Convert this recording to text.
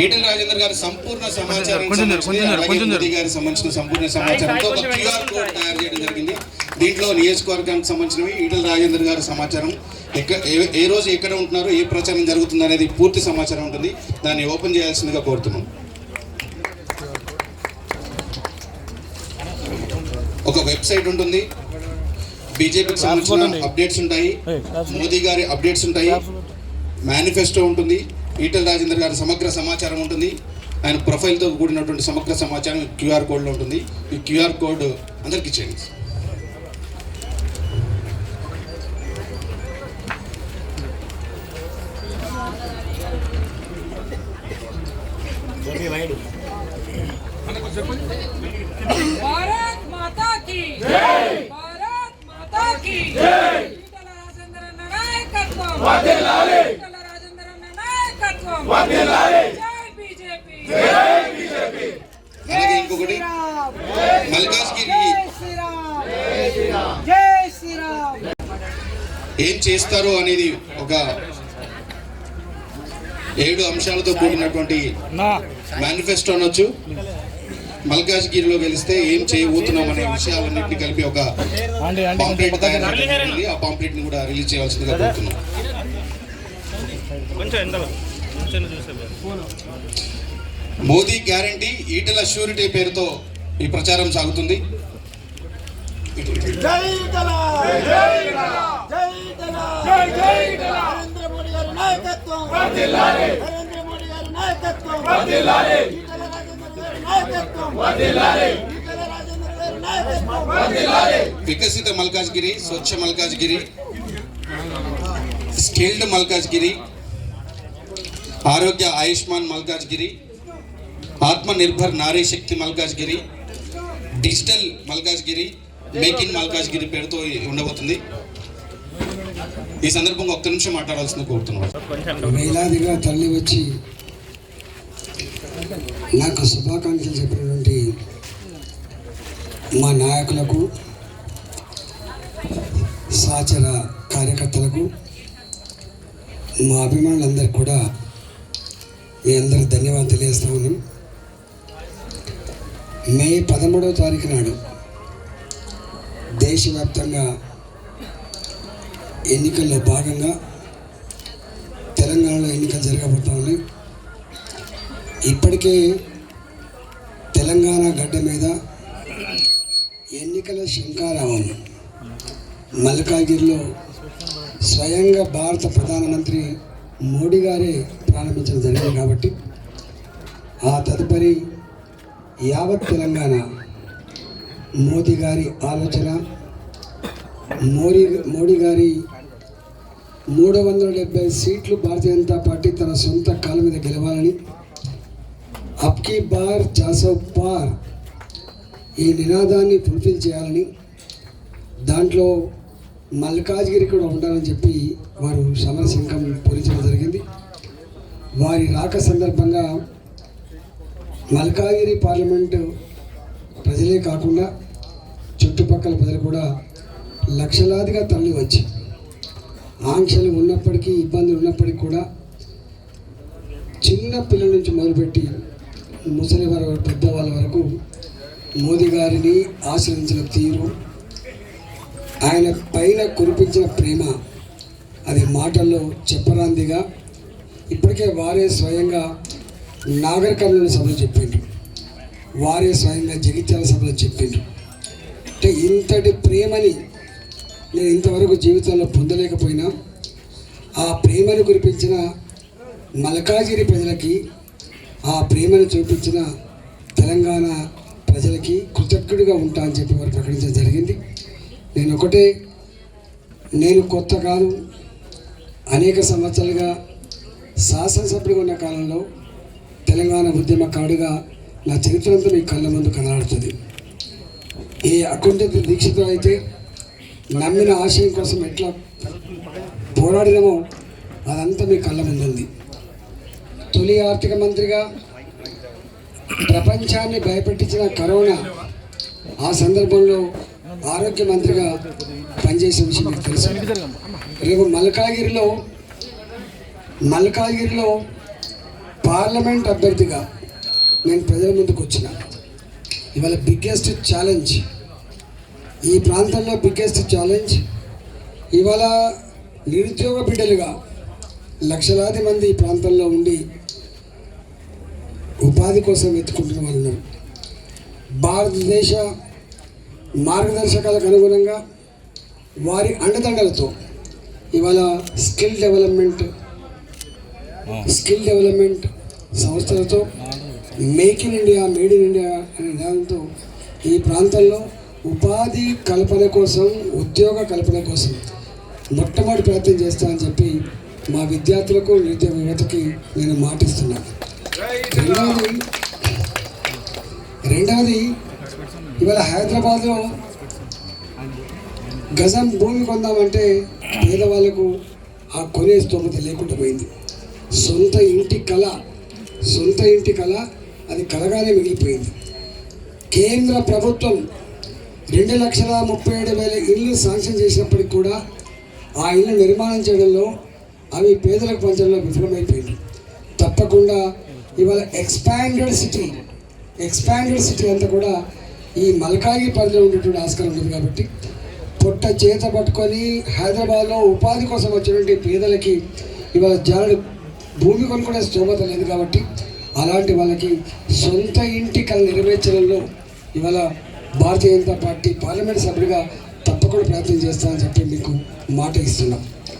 ఈటల రాజేందర్ గారి సంపూర్ణ సమాచారం. మోదీ గారికి సంబంధించిన సంపూర్ణ సమాచారంతో ఒక క్యూఆర్ కోడ్ తయారు చేయడం జరిగింది. దీంట్లో నియోజకవర్గానికి సంబంధించినవి ఈటల రాజేందర్ గారి సమాచారం. ఎక్క- ఏ- ఏ రోజు ఎక్కడ ఉంటున్నారు ఏ ప్రచారం జరుగుతుంది అనేది పూర్తి సమాచారం ఉంటుంది. దాన్ని ఓపెన్ చేయాల్సిందిగా కోరుతున్నాం. ఒక వెబ్సైట్ ఉంటుంది. బీజేపీకి సంబంధించిన అప్డేట్స్ ఉంటాయి. మోదీ గారి అప్డేట్స్ ఉంటాయి. మేనిఫెస్టో ఉంటుంది. ఈటల రాజేందర్ గారి సమగ్ర సమాచారం ఉంటుంది. ఆయన ప్రొఫైల్తో కూడినటువంటి సమగ్ర సమాచారం క్యూఆర్ కోడ్లో ఉంటుంది. ఈ క్యూఆర్ కోడ్ అందరికి ఇచ్చేయండి. అలాగే ఇంకొకటి. మల్కాజ్గిరి. ఏం చేస్తారు అనేది ఒక ఏడు అంశాలతో కూడినటువంటి మేనిఫెస్టో అనొచ్చు. మల్కాజ్గిరిలో గెలిస్తే ఏం చేయబోతున్నాం అనే విషయాలన్నింటినీ కలిపి ఒక పాంప్లెట్ తయారు. ఆ పాంప్లెట్ని కూడా రిలీజ్ చేయాల్సిందిగా కోరుతున్నాం. మోదీ గ్యారంటీ ఈటల షూరిటీ పేరుతో ఈ ప్రచారం సాగుతుంది. జై ఇటల జై ఇటల జై ఇటల జై జై ఇటల నరేంద్ర మోడీ గారి నాయకత్వం! వర్ధిల్లాలి నరేంద్ర మోడీ గారి నాయకత్వం! వర్ధిల్లాలి ఈటల రాజేంద్ర గారి నాయకత్వం! వర్ధిల్లాలి ఈటల రాజేంద్ర గారి నాయకత్వం! వర్ధిల్లాలి వికసిత మల్కాజ్గిరి స్వచ్ఛ మల్కాజ్గిరి స్కిల్డ్ మల్కాజ్గిరి ఆరోగ్య ఆయుష్మాన్ మల్కాజ్గిరి ఆత్మ నిర్భర్ నారీ శక్తి Malkajgiri digital Malkajgiri make in Malkajgiri పేరుతో ఉండబోతుంది. ఈ సందర్భంగా ఒక్క నిమిషం మాట్లాడాల్సింది కోరుతున్నాను వేలాదిగా తల్లి వచ్చి నాకు శుభాకాంక్షలు చెప్పినటువంటి మా నాయకులకు సహచర కార్యకర్తలకు మా అభిమానులందరికీ కూడా మీ అందరికి ధన్యవాదాలు తెలియజేస్తా ఉన్నాం. మే పదమూడవ తారీఖు నాడు దేశవ్యాప్తంగా ఎన్నికల్లో భాగంగా తెలంగాణలో ఎన్నికలు జరగబోతా ఉన్నాయి. ఇప్పటికే తెలంగాణ గడ్డ మీద ఎన్నికల శంకారావం. మల్కాగిరిలో స్వయంగా భారత ప్రధానమంత్రి మోడీ గారే ప్రారంభించడం జరిగింది కాబట్టి ఆ తదుపరి యావత్ తెలంగాణ మోదీ గారి ఆలోచన మోడీ మోడీ గారి మూడు వందల డెబ్బై సీట్లు భారతీయ జనతా పార్టీ తన సొంత కాళ్ళ మీద గెలవాలని అప్కి బార్ చాసో పార్ ఈ నినాదాన్ని ఫుల్ఫిల్ చేయాలని దాంట్లో మల్కాజ్గిరి కూడా ఉండాలని చెప్పి వారు సమరశంఖం పూరించడం జరిగింది. వారి రాక సందర్భంగా మల్కాజ్గిరి పార్లమెంటు ప్రజలే కాకుండా చుట్టుపక్కల ప్రజలు కూడా లక్షలాదిగా తరలి వచ్చి ఆంక్షలు ఉన్నప్పటికీ ఇబ్బందులు ఉన్నప్పటికీ కూడా చిన్న పిల్లల నుంచి మొదలుపెట్టి ముసలి వారి పెద్దవాళ్ళ వరకు మోదీ గారిని ఆశ్రయించిన తీరు ఆయన పైన కురిపించిన ప్రేమ అది మాటల్లో చెప్పరాందిగా ఇప్పటికే వారే స్వయంగా నాగర్ సభలు సభలో చెప్పిండ్రు. వారే స్వయంగా జగిత్యాల సభలో చెప్పిండ్రు. అంటే ఇంతటి ప్రేమని నేను ఇంతవరకు జీవితంలో పొందలేకపోయినా ఆ ప్రేమను కురిపించిన మల్కాజిరి ప్రజలకి ఆ ప్రేమను చూపించిన తెలంగాణ ప్రజలకి కృతజ్ఞుడిగా ఉంటా అని చెప్పి వారు ప్రకటించడం జరిగింది. నేను ఒకటే నేను కొత్త కాదు. అనేక సంవత్సరాలుగా శాసనసభ్యుడిగా ఉన్న కాలంలో తెలంగాణ ఉద్యమ కాడుగా నా చరిత్ర అంతా మీ కళ్ళ ముందు కనబడుతుంది. ఏ అకుంఠ దీక్షతో అయితే నమ్మిన ఆశయం కోసం ఎట్లా పోరాడినామో అదంతా మీ కళ్ళ ముందు ఉంది తొలి ఆర్థిక మంత్రిగా ప్రపంచాన్ని భయపెట్టించిన కరోనా ఆ సందర్భంలో ఆరోగ్య మంత్రిగా పనిచేసే విషయం మీకు తెలుసు. రేపు మల్కాగిరిలో మల్కాగిరిలో పార్లమెంట్ అభ్యర్థిగా నేను ప్రజల ముందుకు వచ్చిన. ఇవాళ బిగ్గెస్ట్ ఛాలెంజ్ ఈ ప్రాంతంలో బిగ్గెస్ట్ ఛాలెంజ్. ఇవాళ నిరుద్యోగ బిడ్డలుగా లక్షలాది మంది ఈ ప్రాంతంలో ఉండి ఉపాధి కోసం వెతుకుంటున్న వాళ్ళు ఉన్నారు. భారతదేశ మార్గదర్శకాలకు అనుగుణంగా వారి అండదండలతో ఇవాళ స్కిల్ డెవలప్మెంట్ స్కిల్ డెవలప్మెంట్ సంస్థలతో make in India made in India అనే నినాదంతో ఈ ప్రాంతంలో ఉపాధి కల్పన కోసం ఉద్యోగ కల్పన కోసం మొట్టమొదటి ప్రయత్నం చేస్తానని చెప్పి మా విద్యార్థులకు నిరుద్యోగ యువతకి నేను మాటిస్తున్నాను. రెండవది రెండవది ఇవాళ హైదరాబాద్లో గజం భూమి కొందామంటే పేదవాళ్ళకు ఆ కొనే స్తోమత లేకుండా పోయింది. సొంత ఇంటి కళ సొంత ఇంటి కళ అది కలగానే మిగిలిపోయింది. కేంద్ర ప్రభుత్వం రెండు లక్షల ముప్పై ఏడు వేల ఇళ్ళు శాంక్షన్ చేసినప్పటికి కూడా ఆ ఇల్లు నిర్మాణం చేయడంలో అవి పేదలకు పంచడంలో విఫలమైపోయింది. తప్పకుండా ఇవాళ ఎక్స్పాండెడ్ సిటీ ఎక్స్పాండెడ్ సిటీ అంతా కూడా ఈ మల్కాయి పరిధిలో ఉండేటువంటి ఆస్కారం ఉంది కాబట్టి పొట్ట చేత పట్టుకొని హైదరాబాద్లో ఉపాధి కోసం వచ్చినటువంటి పేదలకి ఇవాళ జారుడు భూమి కొనుక్కునే స్తోమత లేదు కాబట్టి అలాంటి వాళ్ళకి సొంత ఇంటి కళ నెరవేర్చడంలో ఇవాళ భారతీయ జనతా పార్టీ పార్లమెంట్ సభ్యుడిగా తప్పకుండా ప్రయత్నం చేస్తానని చెప్పి మీకు మాట ఇస్తున్నాం.